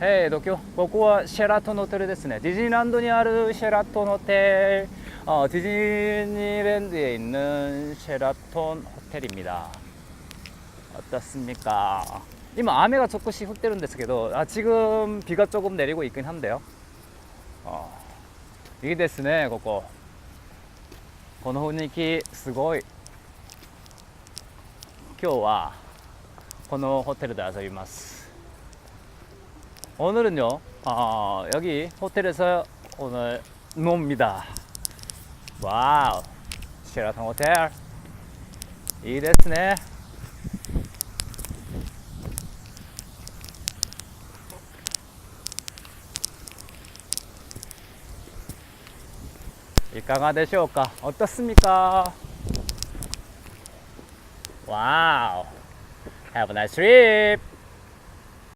へい、東京。ここはシェラトンホテルですね。ディズニーランドにあるシェラトンホテル。 어, 디즈니랜드에 있는 쉐라톤 호텔입니다. 어떻습니까?今 雨が 조금씩 훅 때는 데스게도 아, 지금 비가 조금 내리고 있긴 한데요. 어, 이게 됐네, ここ.この雰囲気すごい今日はこのホテルで遊びます 오늘은요 어, 여기 호텔에서 오늘 놉니다. 와우. 쉐라톤 호텔. 이 됐네. 이까가 되시오까? 어떻습니까? 와우. Have a nice trip